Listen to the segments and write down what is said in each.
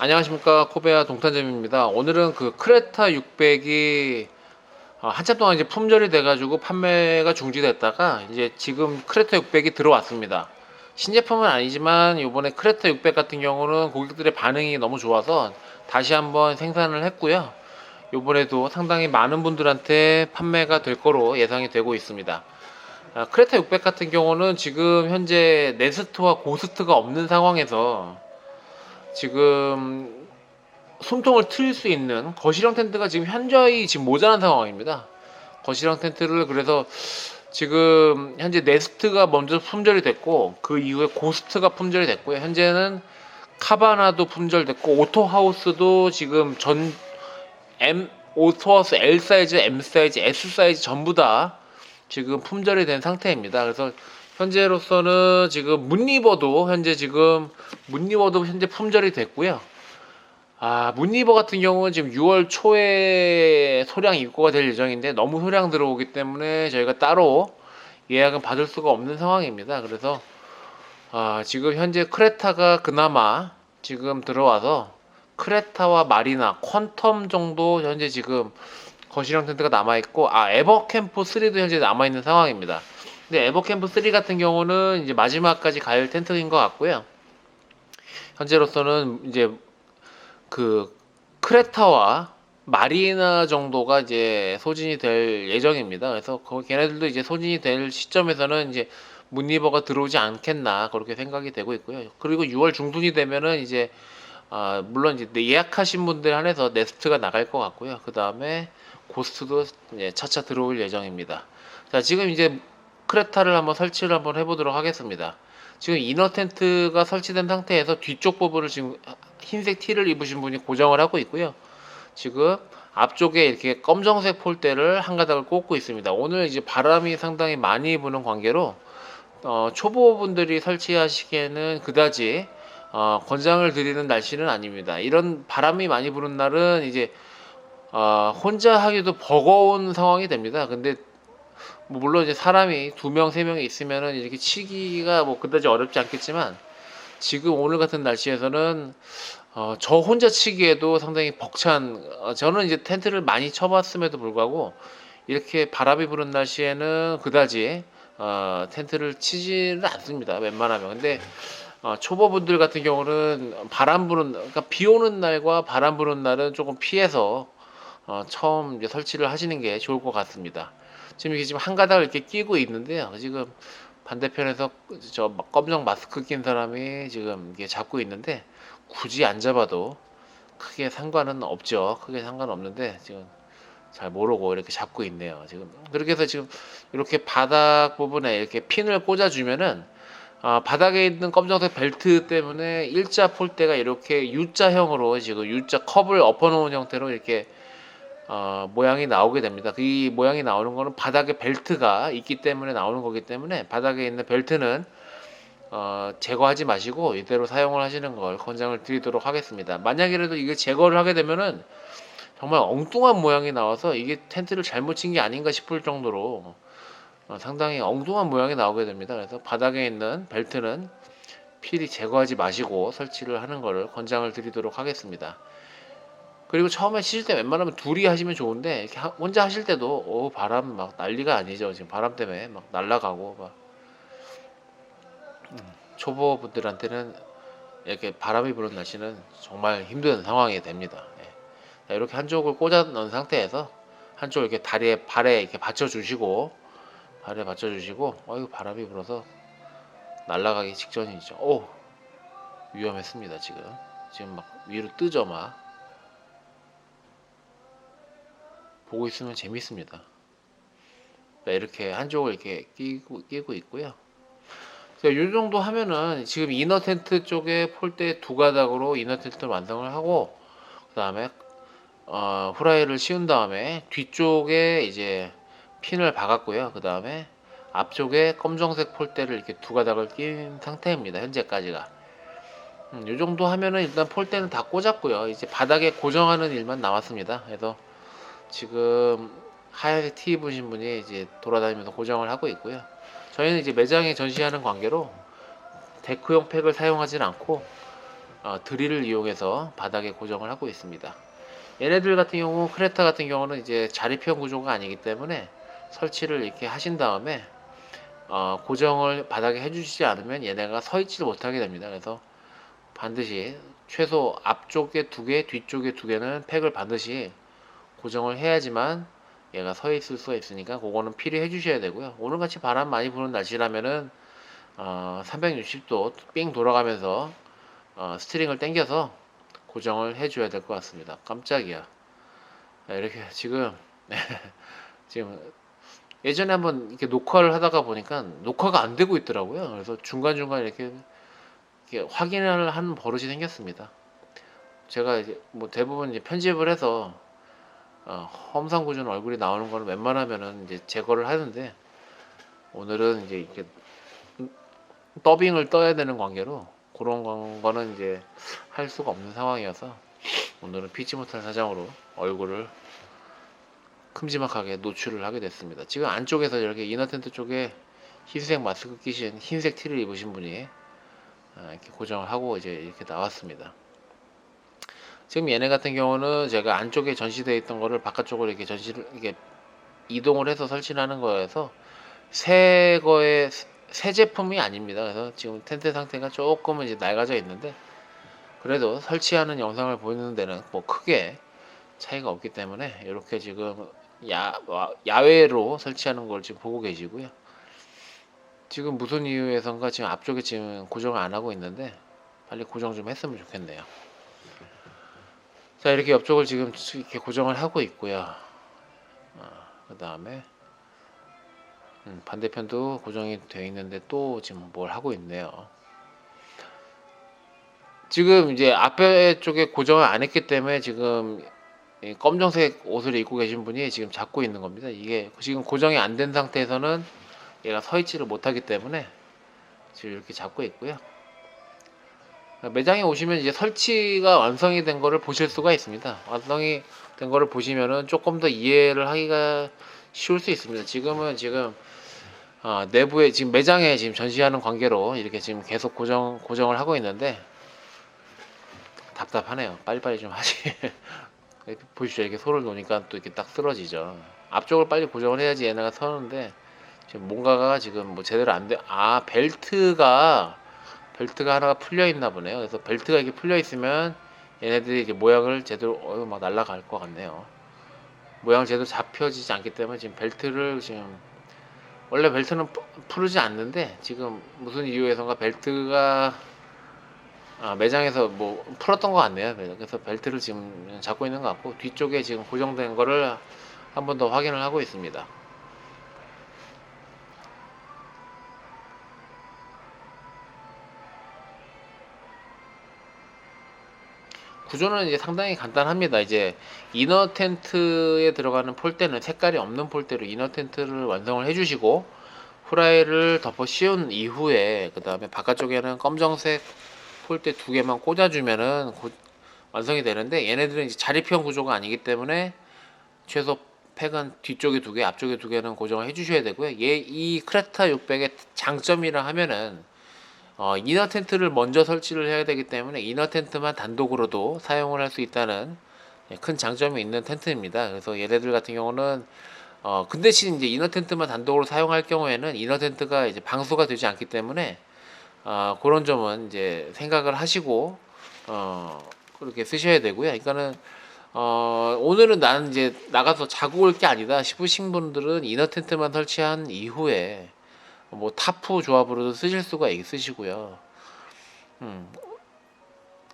안녕하십니까 코베아 동탄점입니다. 오늘은 그 크레타 600이 어, 한참 동안 이제 품절이 돼가지고 판매가 중지됐다가 이제 지금 크레타 600이 들어왔습니다. 신제품은 아니지만 이번에 크레타 600 같은 경우는 고객들의 반응이 너무 좋아서 다시 한번 생산을 했고요. 이번에도 상당히 많은 분들한테 판매가 될 거로 예상이 되고 있습니다. 아, 크레타 600 같은 경우는 지금 현재 네스트와 고스트가 없는 상황에서 지금 숨통을 트일 수 있는 거실형 텐트가 지금 현저히 지금 모자란 상황입니다. 거실형 텐트를 그래서 지금 현재 네스트가 먼저 품절이 됐고 그 이후에 고스트가 품절이 됐고요. 현재는 카바나도 품절됐고 오토하우스도 지금 전 M 오토하우스 L 사이즈, M 사이즈, S 사이즈 전부 다 지금 품절이 된 상태입니다. 그래서 현재로서는 지금 문리버도 현재 지금 문리버도 현재 품절이 됐고요. 아 문리버 같은 경우는 지금 6월 초에 소량 입고가 될 예정인데 너무 소량 들어오기 때문에 저희가 따로 예약은 받을 수가 없는 상황입니다. 그래서 아 지금 현재 크레타가 그나마 지금 들어와서 크레타와 마리나, 퀀텀 정도 현재 지금 거실형 텐트가 남아 있고 아 에버캠프 3도 현재 남아 있는 상황입니다. 근데 에버캠프 3 같은 경우는 이제 마지막까지 갈 텐트인 것 같고요. 현재로서는 이제 그 크레타와 마리나 정도가 이제 소진이 될 예정입니다. 그래서 그 걔네들도 이제 소진이 될 시점에서는 이제 문리버가 들어오지 않겠나 그렇게 생각이 되고 있고요. 그리고 6월 중순이 되면은 이제 아 물론 이제 예약하신 분들 한해서 네스트가 나갈 것 같고요. 그 다음에 고스트도 차차 들어올 예정입니다. 자 지금 이제 크레타를 한번 설치를 한번 해보도록 하겠습니다. 지금 이너 텐트가 설치된 상태에서 뒤쪽 부분을 지금 흰색 티를 입으신 분이 고정을 하고 있고요. 지금 앞쪽에 이렇게 검정색 폴대를 한 가닥을 꽂고 있습니다. 오늘 이제 바람이 상당히 많이 부는 관계로 어, 초보분들이 설치하시기에는 그다지 어, 권장을 드리는 날씨는 아닙니다. 이런 바람이 많이 부는 날은 이제 어, 혼자 하기도 버거운 상황이 됩니다. 근데 뭐 물론 이제 사람이 두 명, 세 명이 있으면은 이렇게 치기가 뭐 그다지 어렵지 않겠지만 지금 오늘 같은 날씨에서는 어, 저 혼자 치기에도 상당히 벅찬 어, 저는 이제 텐트를 많이 쳐봤음에도 불구하고 이렇게 바람이 부는 날씨에는 그다지 어, 텐트를 치지는 않습니다. 웬만하면 근데 어, 초보분들 같은 경우는 바람 부는 그러니까 비 오는 날과 바람 부는 날은 조금 피해서 어, 처음 이제 설치를 하시는 게 좋을 것 같습니다. 지금 이게 지금 한 가닥을 이렇게 끼고 있는데요. 지금 반대편에서 저 검정 마스크 낀 사람이 지금 이게 잡고 있는데 굳이 안 잡아도 크게 상관은 없죠. 크게 상관 없는데 지금 잘 모르고 이렇게 잡고 있네요. 지금 그렇게 해서 지금 이렇게 바닥 부분에 이렇게 핀을 꽂아주면은 아, 바닥에 있는 검정색 벨트 때문에 일자 폴대가 이렇게 U자형으로 지금 U자 컵을 엎어놓은 형태로 이렇게 어, 모양이 나오게 됩니다. 그이 모양이 나오는 거는 바닥에 벨트가 있기 때문에 나오는 거기 때문에 바닥에 있는 벨트는 어, 제거하지 마시고 이대로 사용을 하시는 걸 권장을 드리도록 하겠습니다. 만약이라도 이게 제거를 하게 되면은 정말 엉뚱한 모양이 나와서 이게 텐트를 잘못 친 게 아닌가 싶을 정도로 어, 상당히 엉뚱한 모양이 나오게 됩니다. 그래서 바닥에 있는 벨트는 필히 제거하지 마시고 설치를 하는 것을 권장을 드리도록 하겠습니다. 그리고 처음에 치실 때 웬만하면 둘이 하시면 좋은데 이렇게 하- 혼자 하실 때도 오 바람 막 난리가 아니죠. 지금 바람 때문에 막 날아가고 막 음, 초보 분들한테는 이렇게 바람이 부는 날씨는 정말 힘든 상황이 됩니다. 예. 자, 이렇게 한쪽을 꽂아 놓은 상태에서 한쪽 이렇게 다리에 발에 이렇게 받쳐 주시고 발에 받쳐 주시고 어이구 바람이 불어서 날아가기 직전이죠. 오 위험했습니다 지금 지금 막 위로 뜨죠 막 보고 있으면 재밌습니다. 자, 이렇게 한쪽을 이렇게 끼고, 끼고 있고요. 자, 이 정도 하면은 지금 이너 텐트 쪽에 폴대 두 가닥으로 이너 텐트를 완성을 하고 그 다음에 어, 후라이를 씌운 다음에 뒤쪽에 이제 핀을 박았고요. 그 다음에 앞쪽에 검정색 폴대를 이렇게 두 가닥을 낀 상태입니다. 현재까지가. 음, 이 정도 하면은 일단 폴대는 다 꽂았고요. 이제 바닥에 고정하는 일만 남았습니다. 그래서 지금 하얀색 티 입으신 분이 이제 돌아다니면서 고정을 하고 있고요. 저희는 이제 매장에 전시하는 관계로 데크용 팩을 사용하진 않고 어, 드릴을 이용해서 바닥에 고정을 하고 있습니다. 얘네들 같은 경우 크레타 같은 경우는 이제 자리편 구조가 아니기 때문에 설치를 이렇게 하신 다음에 어, 고정을 바닥에 해주시지 않으면 얘네가 서 있지를 못하게 됩니다. 그래서 반드시 최소 앞쪽에 두 개, 뒤쪽에 두 개는 팩을 반드시 고정을 해야지만 얘가 서 있을 수가 있으니까 그거는 필요해 주셔야 되고요. 오늘같이 바람 많이 부는 날씨라면은 어, 360도 삥 돌아가면서 어, 스트링을 당겨서 고정을 해줘야 될 것 같습니다. 깜짝이야. 네, 이렇게 지금 지금 예전에 한번 이렇게 녹화를 하다가 보니까 녹화가 안 되고 있더라고요. 그래서 중간 중간 이렇게, 이렇게 확인을 하는 버릇이 생겼습니다. 제가 이제 뭐 대부분 이제 편집을 해서 어, 험상궂은 얼굴이 나오는 거는 웬만하면은 이제 제거를 하는데 오늘은 이제 이렇게 더빙을 떠야 되는 관계로 그런 건- 거는 이제 할 수가 없는 상황이어서 오늘은 피치 못할 사정으로 얼굴을 큼지막하게 노출을 하게 됐습니다. 지금 안쪽에서 이렇게 이너 텐트 쪽에 흰색 마스크 끼신 흰색 티를 입으신 분이 아, 이렇게 고정을 하고 이제 이렇게 나왔습니다. 지금 얘네 같은 경우는 제가 안쪽에 전시되어 있던 거를 바깥쪽으로 이렇게 전시를 이렇게 이동을 해서 설치를 하는 거여서 새 거에 새 제품이 아닙니다. 그래서 지금 텐트 상태가 조금은 이제 낡아져 있는데 그래도 설치하는 영상을 보이는 데는 뭐 크게 차이가 없기 때문에 이렇게 지금 야, 와- 야외로 설치하는 걸 지금 보고 계시고요. 지금 무슨 이유에선가 지금 앞쪽에 지금 고정을 안 하고 있는데 빨리 고정 좀 했으면 좋겠네요. 자 이렇게 옆쪽을 지금 이렇게 고정을 하고 있고요. 그 다음에 음, 반대편도 고정이 되어 있는데 또 지금 뭘 하고 있네요. 지금 이제 앞에 쪽에 고정을 안 했기 때문에 지금 이 검정색 옷을 입고 계신 분이 지금 잡고 있는 겁니다. 이게 지금 고정이 안 된 상태에서는 얘가 서 있지를 못하기 때문에 지금 이렇게 잡고 있고요. 매장에 오시면 이제 설치가 완성이 된 거를 보실 수가 있습니다. 완성이 된 거를 보시면은 조금 더 이해를 하기가 쉬울 수 있습니다. 지금은 지금 어, 내부에 지금 매장에 지금 전시하는 관계로 이렇게 지금 계속 고정 고정을 하고 있는데 답답하네요. 빨리빨리 좀. 이렇게 보십시오. 이렇게 소를 놓으니까 또 이렇게 딱 쓰러지죠. 앞쪽을 빨리 고정을 해야지 얘네가 서는데 지금 뭔가가 지금 뭐 제대로 안 돼. 아 벨트가 벨트가 하나가 풀려 있나 보네요. 그래서 벨트가 이렇게 풀려 있으면 얘네들이 이제 모양을 제대로 어, 막 날아갈 것 같네요. 모양 제대로 잡혀지지 않기 때문에 지금 벨트를 지금 원래 벨트는 푸- 푸르지 않는데 지금 무슨 이유에선가 벨트가 아, 매장에서 뭐 풀었던 것 같네요. 그래서 벨트를 지금 잡고 있는 것 같고 뒤쪽에 지금 고정된 거를 한 번 더 확인을 하고 있습니다. 구조는 이제 상당히 간단합니다. 이제 이너 텐트에 들어가는 폴대는 색깔이 없는 폴대로 이너 텐트를 완성을 해주시고 후라이를 덮어 씌운 이후에 그 다음에 바깥쪽에는 검정색 폴대 두 개만 꽂아주면은 고- 완성이 되는데 얘네들은 이제 자리편 구조가 아니기 때문에 최소 팩은 뒤쪽에 두 개, 앞쪽에 두 개는 고정을 해주셔야 되고요. 얘 이 크레타 600의 장점이라 하면은 어, 이너 텐트를 먼저 설치를 해야 되기 때문에 이너 텐트만 단독으로도 사용을 할 수 있다는 예, 큰 장점이 있는 텐트입니다. 그래서 얘네들 같은 경우는 어, 그 대신 이제 이너 텐트만 단독으로 사용할 경우에는 이너 텐트가 이제 방수가 되지 않기 때문에 어, 그런 점은 이제 생각을 하시고 어, 그렇게 쓰셔야 되고요. 그러니까는 어, 오늘은 나는 이제 나가서 자고 올 게 아니다 싶으신 분들은 이너 텐트만 설치한 이후에 뭐 타프 조합으로도 쓰실 수가 있으시고요. 음.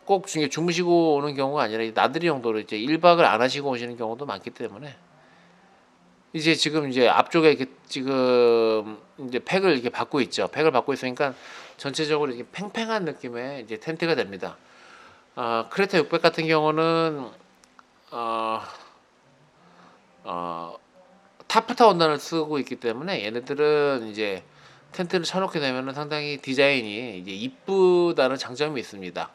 꼭 중에 주무시고 오는 경우가 아니라 이 나들이 용도로 이제 1박을 안 하시고 오시는 경우도 많기 때문에 이제 지금 이제 앞쪽에 이렇게 지금 이제 팩을 이렇게 받고 있죠. 팩을 받고 있으니까 전체적으로 이렇게 팽팽한 느낌의 이제 텐트가 됩니다. 아, 크레타 600 같은 경우는 어, 어, 타프타 원단을 쓰고 있기 때문에 얘네들은 이제 텐트를 쳐놓게 되면은 상당히 디자인이 이제 이쁘다는 장점이 있습니다.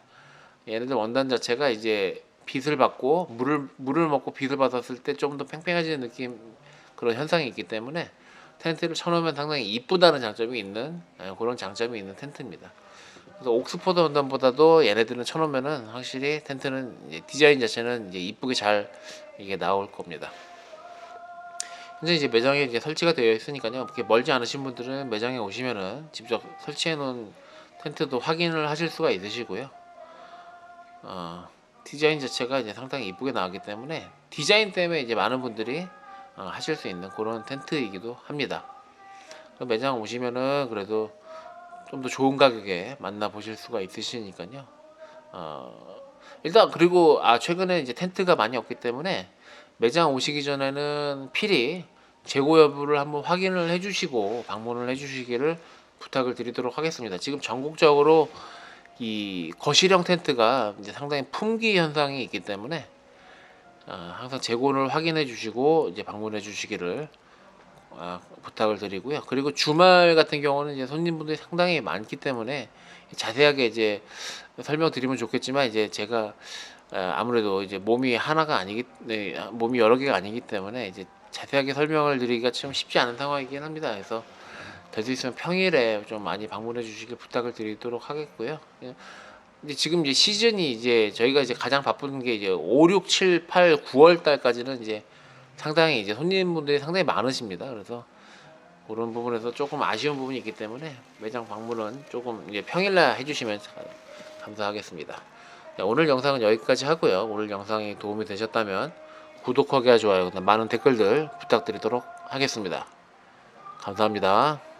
얘네들 원단 자체가 이제 빛을 받고 물을 물을 먹고 빛을 받았을 때 좀 더 팽팽해지는 느낌 그런 현상이 있기 때문에 텐트를 쳐놓으면 상당히 이쁘다는 장점이 있는 예, 그런 장점이 있는 텐트입니다. 그래서 옥스퍼드 원단보다도 얘네들은 쳐놓으면은 확실히 텐트는 디자인 자체는 이제 이쁘게 잘 이게 나올 겁니다. 현재 이제 매장에 이제 설치가 되어 있으니까요. 그렇게 멀지 않으신 분들은 매장에 오시면은 직접 설치해 놓은 텐트도 확인을 하실 수가 있으시고요. 어, 디자인 자체가 이제 상당히 이쁘게 나왔기 때문에 디자인 때문에 이제 많은 분들이 어, 하실 수 있는 그런 텐트이기도 합니다. 그 매장 오시면은 그래도 좀 더 좋은 가격에 만나 보실 수가 있으시니까요. 어, 일단 그리고 아 최근에 이제 텐트가 많이 없기 때문에 매장 오시기 전에는 필히 재고 여부를 한번 확인을 해주시고 방문을 해주시기를 부탁을 드리도록 하겠습니다. 지금 전국적으로 이 거실형 텐트가 이제 상당히 품귀 현상이 있기 때문에 아, 항상 재고를 확인해 주시고 이제 방문해 주시기를 아, 부탁을 드리고요. 그리고 주말 같은 경우는 이제 손님분들이 상당히 많기 때문에 자세하게 이제 설명드리면 좋겠지만 이제 제가 아, 아무래도 이제 몸이 하나가 아니기 네, 몸이 여러 개가 아니기 때문에 이제 자세하게 설명을 드리기가 좀 쉽지 않은 상황이긴 합니다. 그래서 될 수 있으면 평일에 좀 많이 방문해 주시길 부탁을 드리도록 하겠고요. 예. 근데 지금 이제 시즌이 이제 저희가 이제 가장 바쁜 게 이제 5, 6, 7, 8, 9월 달까지는 이제 상당히 이제 손님분들이 상당히 많으십니다. 그래서 그런 부분에서 조금 아쉬운 부분이 있기 때문에 매장 방문은 조금 이제 평일날 해주시면 참 감사하겠습니다. 네, 오늘 영상은 여기까지 하고요. 오늘 영상이 도움이 되셨다면 구독하기와 좋아요, 많은 댓글들 부탁드리도록 하겠습니다. 감사합니다.